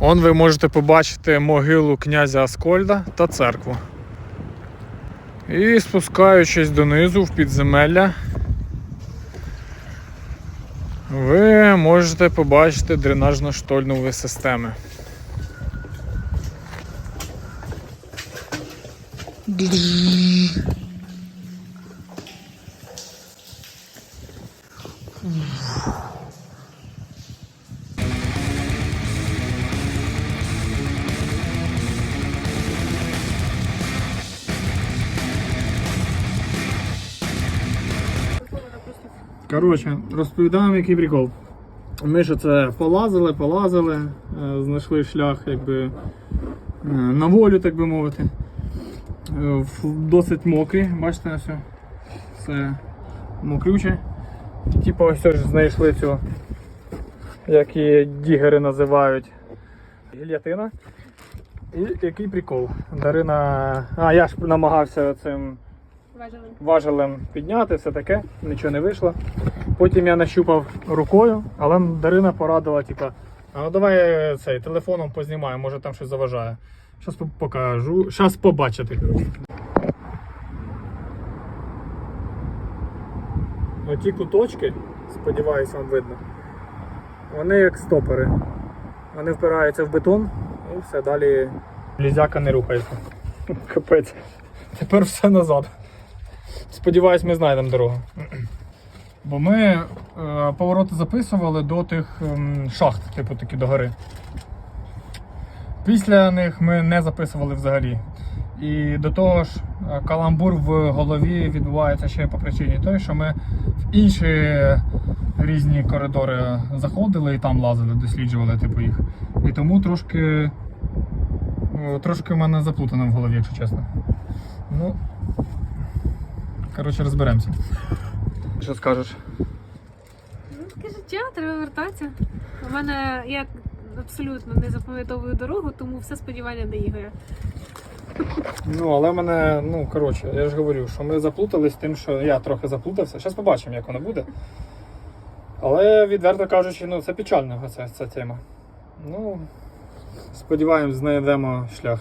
Он ви можете побачити могилу князя Аскольда та церкву. І спускаючись донизу в підземелля, ви можете побачити дренажно-штольнові системи. Коротше, розповідаємо, який прикол. Ми ж це полазили, полазили, е, знайшли шлях якби е, на волю, так би мовити. Е, Досить мокрі, бачите, все. Все мокрюче. І типу ось ж знайшли цю, як її дігери називають, гільятина. І який прикол. Дарина. А, я ж намагався цим Важили. важелем підняти, все таке, нічого не вийшло. Потім я нащупав рукою, але Дарина порадила, типа, а ну давай е, цей телефоном познімаю, може там щось заважає. Зараз покажу. Зараз коротше. Оті куточки, сподіваюся, вам видно. Вони як стопори. Вони впираються в бетон і все далі. Лізяка не рухається. Капець. Тепер все назад. Сподіваюсь, ми знайдемо дорогу. Бо ми е, повороти записували до тих ем, шахт, типу такі до гори. Після них ми не записували взагалі. І до того ж, е, каламбур в голові відбувається ще по причині той, що ми в інші різні коридори заходили і там лазили, досліджували типу їх. І тому трошки, е, трошки в мене заплутано в голові, якщо чесно. Ну, коротше, розберемося. Що скажеш? Ну, таке життя, треба вертатися. У мене я абсолютно не запам'ятовую дорогу, тому все сподівання до Ігоря. Ну, але мене, ну коротше, я ж говорю, що ми заплутались тим, що я трохи заплутався. Зараз побачимо, як воно буде. Але відверто кажучи, ну це печальна ця, ця тема. Ну, сподіваємось, знайдемо шлях.